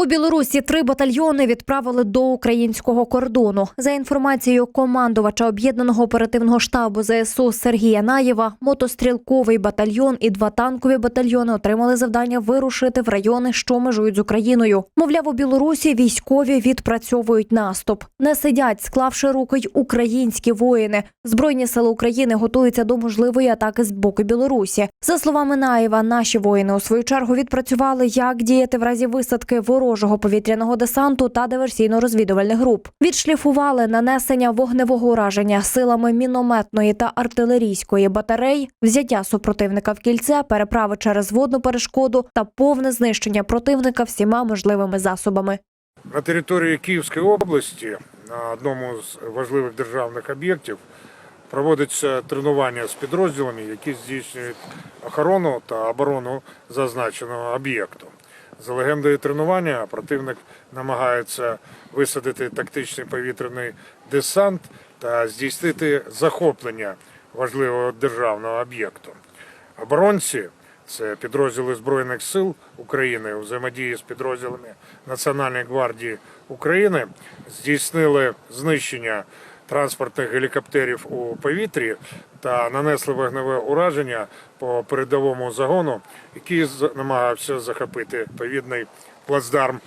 У Білорусі три батальйони відправили до українського кордону. За інформацією командувача об'єднаного оперативного штабу ЗСУ Сергія Наєва, мотострілковий батальйон і два танкові батальйони отримали завдання вирушити в райони, що межують з Україною. Мовляв, у Білорусі військові відпрацьовують наступ. Не сидять, склавши руки й українські воїни. Збройні сили України готуються до можливої атаки з боку Білорусі. За словами Наєва, наші воїни у свою чергу відпрацювали, як діяти в разі висадки ворожого повітряного десанту та диверсійно-розвідувальних груп. Відшліфували нанесення вогневого ураження силами мінометної та артилерійської батарей, взяття супротивника в кільце, переправи через водну перешкоду та повне знищення противника всіма можливими засобами. На території Київської області на одному з важливих державних об'єктів проводиться тренування з підрозділами, які здійснюють охорону та оборону зазначеного об'єкту. За легендою тренування противник намагається висадити тактичний повітряний десант та здійснити захоплення важливого державного об'єкту. Оборонці це підрозділи Збройних сил України у взаємодії з підрозділами Національної гвардії України здійснили знищення транспортних гелікоптерів у повітрі та нанесли вогневе ураження по передовому загону, який намагався захопити повідний плацдарм